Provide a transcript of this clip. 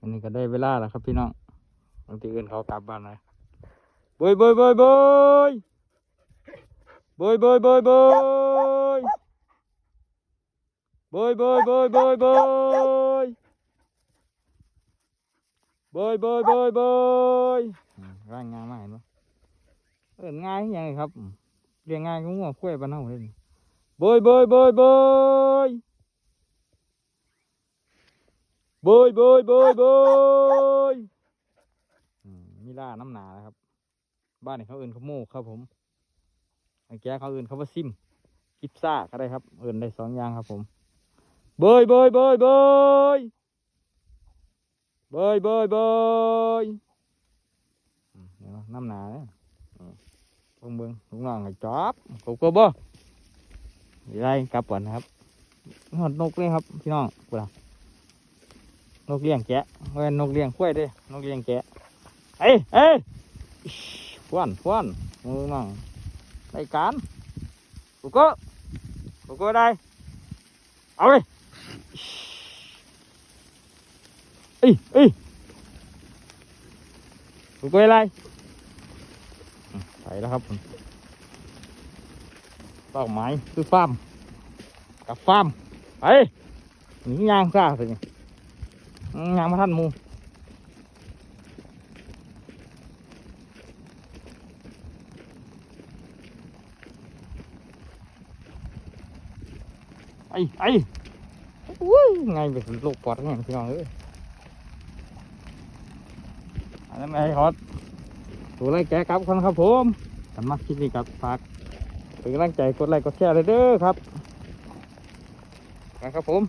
อันนี้ก็ได้เวลาแล้วครับพี่น้องบางทีอื่นเขากลับบ้านเลยบอยบอยบอยบอยบอยบอยบอยบอยบอยบอยบอยบอยบอยบอยบอยบอยบอยร่างงานมาเห็นปะเออง่ายยังไงครับเรียงง่ายก็งัวงคุ้ยบ้านเฮาเลยบอยบอยบอยบอย บอยบอยบอยบอยมมีล่าน้ำหนานะครับ บ้านนี้เขาเอื่นเขาโมกครับ ผมไอ้แกเขาเอื่นเขาว่าซิมกิปซ่าก็ได้ครับ เอื่นได้สองอย่างครับ ผมบอยบอยบอยบอยบอยบอยบยเดี๋ยวน้ำหนาเนี่ยเบิ่งเบิ่งลุงน้องให้จอบกบกบบ่ได้กลับก่อนนะครับหอดนกเลยครับ พี่น้องกูละ นกเลี้ยงแกะเว้ยนกเลี้ยงกล้วยด้ยนกเลี้ยงแกะเอ้ยเอ้ยฟวนฟวนมึงนั่งในการกูก็กูก็ได้ เอาเลยเอ้ยเอ้ยกูก็อะไรไปแล้วครับผมเป้าหมายคือฟาร์มกับฟาร์มไปหนียางซ่าสิ ยางมาท่านมูไอ้ไอ้อุ้ยไงเป็นโรคปอดไงพี่น้องเอ้ยอันนั้นไงฮอตตัวไรแกะกลับคนครับผมสำมักคลิปนี้กับฝากเป็นกำลังใจกดไลค์กดแชร์เลยเด้อครับนะครับผม